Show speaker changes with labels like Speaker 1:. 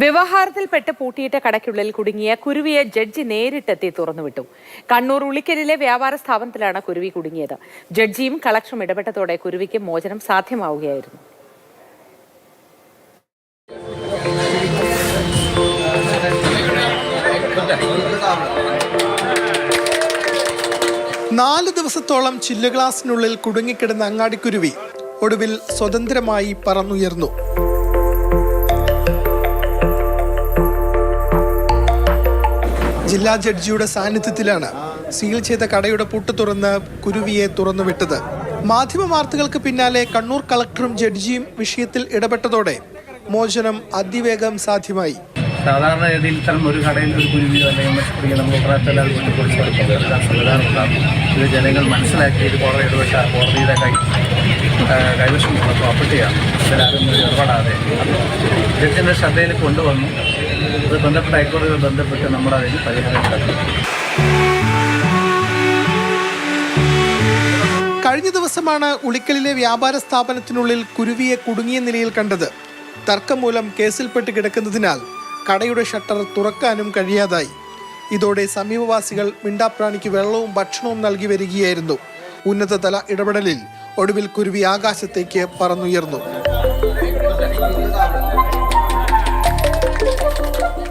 Speaker 1: വ്യവഹാരത്തിൽപ്പെട്ട് പൂട്ടിയിട്ട കടയ്ക്കുള്ളിൽ കുടുങ്ങിയ കുരുവിയെ ജഡ്ജി നേരിട്ടെത്തി തുറന്നുവിട്ടു. കണ്ണൂർ ഉളിക്കലിലെ വ്യാപാര സ്ഥാപനത്തിലാണ് കുരുവി കുടുങ്ങിയത്. ജഡ്ജിയും കളക്ഷനും ഇടപെട്ടതോടെ കുരുവിക്ക് മോചനം സാധ്യമാവുകയായിരുന്നു.
Speaker 2: നാല് ദിവസത്തോളം ചില്ലുഗ്ലാസിനുള്ളിൽ കുടുങ്ങിക്കിടന്ന അങ്ങാടിക്കുരുവി ഒടുവിൽ സ്വതന്ത്രമായി പറന്നുയർന്നു. ജില്ലാ ജഡ്ജിയുടെ സാന്നിധ്യത്തിലാണ് സീൽ ചെയ്ത കടയുടെ പൂട്ട് തുറന്ന് കുരുവിയെ തുറന്നുവിട്ടത് മാധ്യമ വാർത്തകൾക്ക് പിന്നാലെ കണ്ണൂർ കളക്ടറും ജഡ്ജിയും വിഷയത്തിൽ ഇടപെട്ടതോടെ മോചനം അതിവേഗം സാധ്യമായി.
Speaker 3: സാധാരണഗതിയിൽ ഇത്തരം ഒരു കടയിൽ ഒരു കുരുവിയോ അല്ലെങ്കിൽ മറ്റു നമ്മൾ കൊണ്ട് കുറിച്ച് കൊടുക്കാൻ സംവിധാനം ഇത് ജനങ്ങൾ മനസ്സിലാക്കി ഇത് കോടതി ഇടപെട്ട കോടതിയുടെ കൈ കൈവശമുള്ള പ്രോപ്പർട്ടിയാണ് ഇതിലാരും ഇടപെടാതെ. ജഡ്ജിന്റെ ശ്രദ്ധയിൽ കൊണ്ടുവന്നു. ബന്ധപ്പെട്ട ഹൈക്കോടതിയിൽ ബന്ധപ്പെട്ട് നമ്മുടെ അതിന് പരിഹാരം
Speaker 2: കഴിഞ്ഞ ദിവസമാണ് ഉളിക്കലിലെ വ്യാപാര സ്ഥാപനത്തിനുള്ളിൽ കുരുവിയെ കുടുങ്ങിയ നിലയിൽ കണ്ടത്. തർക്കം മൂലം കേസിൽപ്പെട്ട് കിടക്കുന്നതിനാൽ കടയുടെ ഷട്ടർ തുറക്കാനും കഴിയാതായി. ഇതോടെ സമീപവാസികൾ മിണ്ടാപ്രാണിക്ക് വെള്ളവും ഭക്ഷണവും നൽകി വരികയായിരുന്നു. ഉന്നതതല ഇടപെടലിൽ ഒടുവിൽ കുരുവി ആകാശത്തേക്ക് പറന്നുയർന്നു.